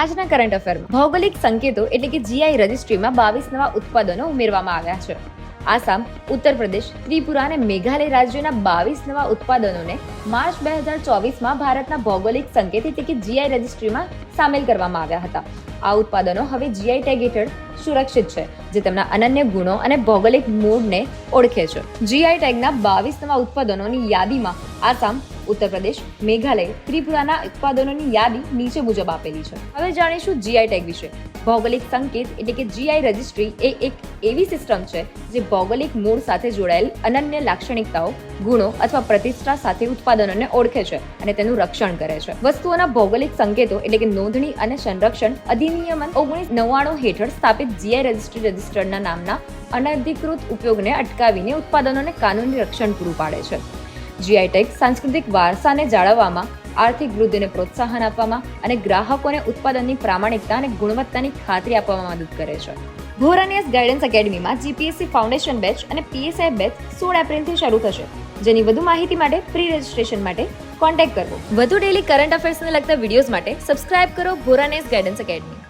આજના કરંટ અફેરમાં ભૌગોલિક સંકેતો એટલે કે જીઆઈ રજિસ્ટ્રીમાં બાવીસ નવા ઉત્પાદનો ઉમેરવામાં આવ્યા છે. આસામ ઉત્તર પ્રદેશ ત્રિપુરા અને મેઘાલય રાજ્યોના બાવીસ નવા ઉત્પાદનોને માર્ચ બે હજાર ચોવીસમાં ભારતના ભૌગોલિક સંકેત એટલે કે જીઆઈ રજિસ્ટ્રીમાં સામેલ કરવામાં આવ્યા હતા. આ ઉત્પાદનો હવે જીઆઈ ટેગ હેઠળ સુરક્ષિત છે, જે તેમના અનન્ય ગુણો અને ભૌગોલિક મૂળને ઓળખે છે. જીઆઈ ટેગના બાવીસ નવા ઉત્પાદનોની યાદીમાં આસામ ઉત્તર પ્રદેશ, મેઘાલય, ત્રિપુરાના ઉત્પાદનોની યાદી નીચે મુજબ આપેલી છે. હવે જાણીશું જીઆઈ ટેગ વિશે. ભૌગોલિક સંકેત એટલે કે જીઆઈ રજિસ્ટ્રી એ એક એવી સિસ્ટમ છે જે ભૌગોલિક મૂળ સાથે જોડાયેલ અનન્ય લાક્ષણિકતાઓ, ગુણો અથવા પ્રતિષ્ઠા સાથે ઉત્પાદનોને ઓળખે છે અને તેનું રક્ષણ કરે છે. વસ્તુઓના ભૌગોલિક સંકેતો એટલે કે નોંધણી અને સંરક્ષણ અધિનિયમન ઓગણીસ નવ્વાણું હેઠળ સ્થાપિત જીઆઈ રજિસ્ટ્રી રજિસ્ટરના નામના અનધિકૃત ઉપયોગને અટકાવીને ઉત્પાદનોને કાનૂની રક્ષણ પૂરું પાડે છે. જીઆઈ ટેગ સાંસ્કૃતિક વારસાને જાળવવામાં, આર્થિક વૃદ્ધિને પ્રોત્સાહન આપવામાં અને ગ્રાહકોને ઉત્પાદનની પ્રામાણિકતા અને ગુણવત્તાની ખાતરી આપવામાં મદદ કરે છે. ભોરાનિયસ ગાઈડન્સ એકેડમીમાં જીપીએસસી ફાઉન્ડેશન બેચ અને પીએસઆઈ બેચ સોળ એપ્રિલથી શરૂ થશે. જેની વધુ માહિતી માટે પ્રી રજિસ્ટ્રેશન માટે કોન્ટેક્ટ કરવો. વધુ ડેલી કરંટ અફેર્સને લગતા વિડીયોઝ માટે સબસ્ક્રાઇબ કરો ભોરાનિયસ ગાઈડન્સ એકેડમી.